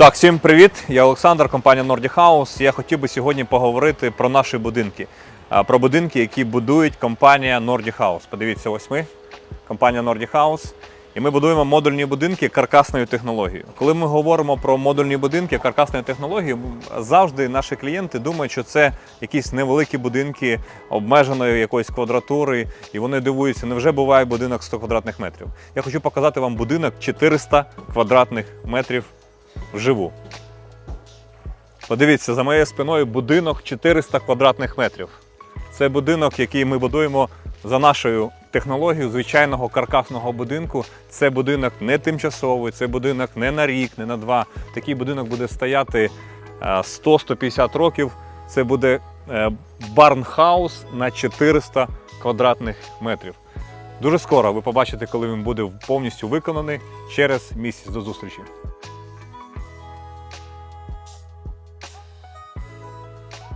Так, всім привіт! Я Олександр, компанія Nordic House. Я хотів би сьогодні поговорити про наші будинки. Про будинки, які будують компанія Nordic House. Подивіться, ось ми, компанія Nordic House. І ми будуємо модульні будинки каркасною технологією. Коли ми говоримо про модульні будинки каркасною технологією, завжди наші клієнти думають, що це якісь невеликі будинки обмеженої якоїсь квадратури, і вони дивуються, невже буває будинок 100 квадратних метрів. Я хочу показати вам будинок 400 квадратних метрів вживу. Подивіться, за моєю спиною будинок 400 квадратних метрів. Це будинок, який ми будуємо за нашою технологією звичайного каркасного будинку. Це будинок не тимчасовий, це будинок не на рік, не на два. Такий будинок буде стояти е, 100-150 років. Це буде е, барнхаус на 400 квадратних метрів. Дуже скоро ви побачите, коли він буде повністю виконаний через місяць до зустрічі.